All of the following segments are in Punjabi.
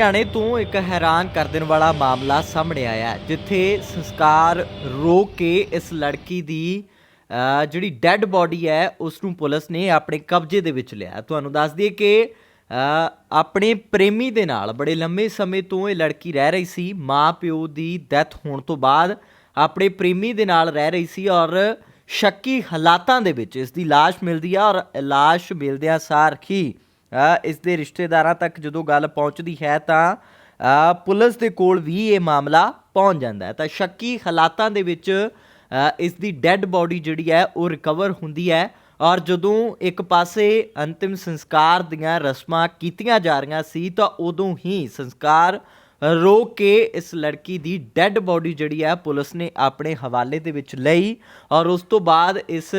ਹਰਿਆਣੇ ਤੋਂ ਇੱਕ ਹੈਰਾਨ ਕਰ ਦੇਣ ਵਾਲਾ ਮਾਮਲਾ ਸਾਹਮਣੇ ਆਇਆ ਜਿੱਥੇ ਸੰਸਕਾਰ ਰੋਕ ਕੇ ਇਸ ਲੜਕੀ ਦੀ ਜਿਹੜੀ ਡੈੱਡ ਬੋਡੀ ਹੈ ਉਸ ਨੂੰ ਪੁਲਿਸ ਨੇ ਆਪਣੇ ਕਬਜ਼ੇ ਦੇ ਵਿੱਚ ਲਿਆ ਤੁਹਾਨੂੰ ਦੱਸ ਦਈਏ ਕਿ ਆਪਣੇ ਪ੍ਰੇਮੀ ਦੇ ਨਾਲ ਬੜੇ ਲੰਮੇ ਸਮੇਂ ਤੋਂ ਇਹ ਲੜਕੀ ਰਹਿ ਰਹੀ ਸੀ। ਮਾਂ ਪਿਓ ਦੀ ਡੈਥ ਹੋਣ ਤੋਂ ਬਾਅਦ ਆਪਣੇ ਪ੍ਰੇਮੀ ਦੇ ਨਾਲ ਰਹਿ ਰਹੀ ਸੀ ਔਰ ਸ਼ੱਕੀ ਹਾਲਾਤਾਂ ਦੇ ਵਿੱਚ ਇਸ ਦੀ ਲਾਸ਼ ਮਿਲਦੀ ਆ ਔਰ ਲਾਸ਼ ਮਿਲਦਿਆਂ ਸਾਰ ਹੀ ਇਸ ਦੇ ਰਿਸ਼ਤੇਦਾਰਾਂ ਤੱਕ ਜਦੋਂ ਗੱਲ ਪਹੁੰਚਦੀ ਹੈ ਤਾਂ ਪੁਲਿਸ ਦੇ ਕੋਲ ਵੀ ਇਹ ਮਾਮਲਾ ਪਹੁੰਚ ਜਾਂਦਾ ਹੈ। ਤਾਂ ਸ਼ੱਕੀ ਹਾਲਾਤਾਂ ਦੇ ਵਿੱਚ ਇਸ ਦੀ ਡੈੱਡ ਬੋਡੀ ਜਿਹੜੀ ਹੈ ਉਹ ਰਿਕਵਰ ਹੁੰਦੀ ਹੈ ਔਰ ਜਦੋਂ ਇੱਕ ਪਾਸੇ ਅੰਤਿਮ ਸੰਸਕਾਰ ਦੀਆਂ ਰਸਮਾਂ ਕੀਤੀਆਂ ਜਾ ਰਹੀਆਂ ਸੀ ਤਾਂ ਉਦੋਂ ਹੀ ਸੰਸਕਾਰ ਰੋਕ ਕੇ ਇਸ ਲੜਕੀ ਦੀ ਡੈੱਡ ਬੋਡੀ ਜਿਹੜੀ ਹੈ ਪੁਲਿਸ ਨੇ ਆਪਣੇ ਹਵਾਲੇ ਦੇ ਵਿੱਚ ਲਈ ਔਰ ਉਸ ਤੋਂ ਬਾਅਦ ਇਸ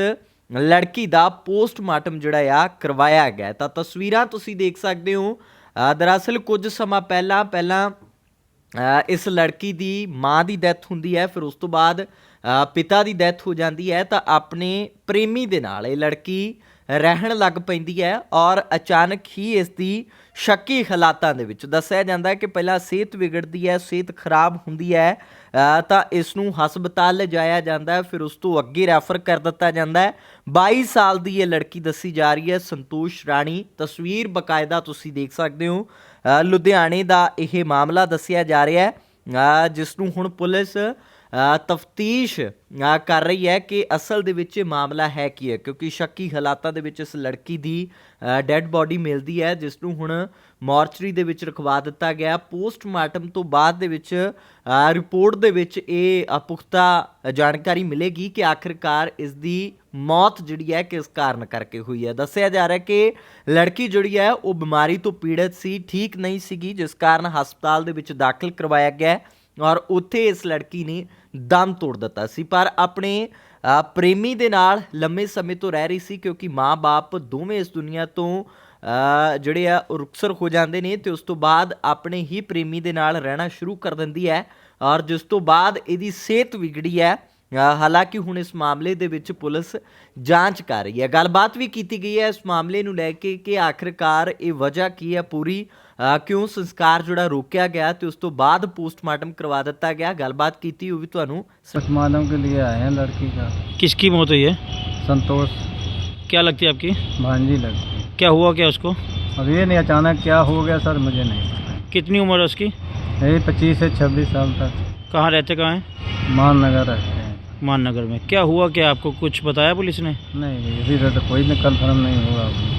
ਲੜਕੀ ਦਾ ਪੋਸਟਮਾਰਟਮ ਜਿਹੜਾ ਆ ਕਰਵਾਇਆ ਗਿਆ ਤਾਂ ਤਸਵੀਰਾਂ ਤੁਸੀਂ ਦੇਖ ਸਕਦੇ ਹੋ। ਦਰਅਸਲ ਕੁਝ ਸਮਾਂ ਪਹਿਲਾਂ ਪਹਿਲਾਂ ਇਸ ਲੜਕੀ ਦੀ ਮਾਂ ਦੀ ਡੈਥ ਹੁੰਦੀ ਹੈ, ਫਿਰ ਉਸ ਤੋਂ ਬਾਅਦ ਪਿਤਾ ਦੀ ਡੈਥ ਹੋ ਜਾਂਦੀ ਹੈ। ਤਾਂ ਆਪਣੇ ਪ੍ਰੇਮੀ ਦੇ ਨਾਲ ਇਹ ਲੜਕੀ ਰਹਿਣ ਲੱਗ ਪੈਂਦੀ ਹੈ ਔਰ ਅਚਾਨਕ ਹੀ ਇਸ ਦੀ ਸ਼ੱਕੀ ਹਾਲਾਤਾਂ ਦੇ ਵਿੱਚ ਦੱਸਿਆ ਜਾਂਦਾ ਹੈ ਕਿ ਪਹਿਲਾਂ ਸਿਹਤ ਵਿਗੜਦੀ ਹੈ, ਸਿਹਤ ਖਰਾਬ ਹੁੰਦੀ ਹੈ ਤਾਂ ਇਸ ਨੂੰ ਹਸਪਤਾਲ ਲਿਜਾਇਆ ਜਾਂਦਾ ਹੈ, ਫਿਰ ਉਸ ਤੋਂ ਅੱਗੇ ਰੈਫਰ ਕਰ ਦਿੱਤਾ ਜਾਂਦਾ ਹੈ। 22 ਸਾਲ ਦੀ ਇਹ ਲੜਕੀ ਦੱਸੀ ਜਾ ਰਹੀ ਹੈ, ਸੰਤੋਸ਼ ਰਾਣੀ, ਤਸਵੀਰ ਬਕਾਇਦਾ ਤੁਸੀਂ ਦੇਖ ਸਕਦੇ ਹੋ। ਲੁਧਿਆਣੇ ਦਾ ਇਹ ਮਾਮਲਾ ਦੱਸਿਆ ਜਾ ਰਿਹਾ ਹੈ। ਜਿਸ ਨੂੰ ਹੁਣ ਪੁਲਿਸ ਤਫਤੀਸ਼ ਕਰ ਰਹੀ ਹੈ ਕਿ ਅਸਲ ਦੇ ਵਿੱਚ ਇਹ ਮਾਮਲਾ ਹੈ ਕੀ ਹੈ, ਕਿਉਂਕਿ ਸ਼ੱਕੀ ਹਾਲਾਤਾਂ ਦੇ ਵਿੱਚ ਇਸ ਲੜਕੀ ਦੀ ਡੈੱਡ ਬਾਡੀ ਮਿਲਦੀ ਹੈ, ਜਿਸ ਨੂੰ ਹੁਣ ਮੋਰਚਰੀ ਦੇ ਵਿੱਚ ਰਖਵਾ ਦਿੱਤਾ ਗਿਆ। ਪੋਸਟਮਾਰਟਮ ਤੋਂ ਬਾਅਦ ਦੇ ਵਿੱਚ ਰਿਪੋਰਟ ਦੇ ਵਿੱਚ ਇਹ ਪੁਖਤਾ ਜਾਣਕਾਰੀ ਮਿਲੇਗੀ ਕਿ ਆਖਿਰਕਾਰ ਇਸ ਦੀ ਮੌਤ ਜਿਹੜੀ ਹੈ ਕਿਸ ਕਾਰਨ ਕਰਕੇ ਹੋਈ ਹੈ। ਦੱਸਿਆ ਜਾ ਰਿਹਾ ਕਿ ਲੜਕੀ ਜਿਹੜੀ ਹੈ, ਉਹ ਬਿਮਾਰੀ ਤੋਂ ਪੀੜਤ ਸੀ, ਠੀਕ ਨਹੀਂ ਸੀਗੀ, ਜਿਸ ਕਾਰਨ ਹਸਪਤਾਲ ਦੇ ਵਿੱਚ ਦਾਖਲ ਕਰਵਾਇਆ ਗਿਆ। ਔਰ ਉੱਥੇ ਇਸ ਲੜਕੀ ਨੇ ਦਮ ਤੋੜ ਦਿੱਤਾ ਸੀ। ਪਰ ਆਪਣੇ ਪ੍ਰੇਮੀ ਦੇ ਨਾਲ ਲੰਮੇ ਸਮੇਂ ਤੋਂ ਰਹਿ ਰਹੀ ਸੀ ਕਿਉਂਕਿ ਮਾਂ-ਬਾਪ ਦੋਵੇਂ ਇਸ ਦੁਨੀਆ ਤੋਂ ਜਿਹੜੇ ਆ ਉਹ ਰੁਖਸਰ ਹੋ ਜਾਂਦੇ ਨੇ ਤੇ ਉਸ ਤੋਂ ਬਾਅਦ ਆਪਣੇ ਹੀ ਪ੍ਰੇਮੀ ਦੇ ਨਾਲ ਰਹਿਣਾ ਸ਼ੁਰੂ ਕਰ ਦਿੰਦੀ ਹੈ। ਔਰ ਜਿਸ ਤੋਂ ਬਾਅਦ ਇਹਦੀ ਸਿਹਤ ਵਿਗੜੀ ਹੈ ਹਾਲਾਂਕਿ ਹੁਣ ਇਸ ਮਾਮਲੇ ਦੇ ਵਿੱਚ ਪੁਲਿਸ ਜਾਂਚ ਕਰ ਰਹੀ ਹੈ ਗੱਲਬਾਤ ਵੀ ਕੀਤੀ ਗਈ ਹੈ ਇਸ ਮਾਮਲੇ ਨੂੰ ਲੈ ਕੇ ਕਿ ਆਖਿਰਕਾਰ ਇਹ ਵਜ੍ਹਾ ਕੀ ਹੈ ਪੂਰੀ ਅ, ਕਿਉਂ ਸੰਸਕਾਰ ਜਿਹੜਾ ਰੋਕਿਆ ਗਿਆ ਤੇ ਉਸ ਤੋਂ ਬਾਅਦ ਪੋਸਟਮਾਰਟਮ ਕਰਵਾ ਦਿੱਤਾ ਗਿਆ ਗੱਲਬਾਤ ਕੀਤੀ ਉਹ ਵੀ ਤੁਹਾਨੂੰ पोस्टमार्टम के लिए आए हैं लड़की का किसकी मौत हुई है संतोष क्या लगती है आपकी भांजी लगती है। क्या हुआ क्या उसको अब ये नहीं अचानक क्या हो गया सर मुझे नहीं पता कितनी उम्र है उसकी यही पच्चीस से छब्बीस साल तक कहाँ रहते कहाँ हैं मान नगर रहते हैं माननगर में क्या हुआ क्या आपको कुछ बताया पुलिस ने नहीं इसी तरह तो कोई भी कन्फर्म नहीं हुआ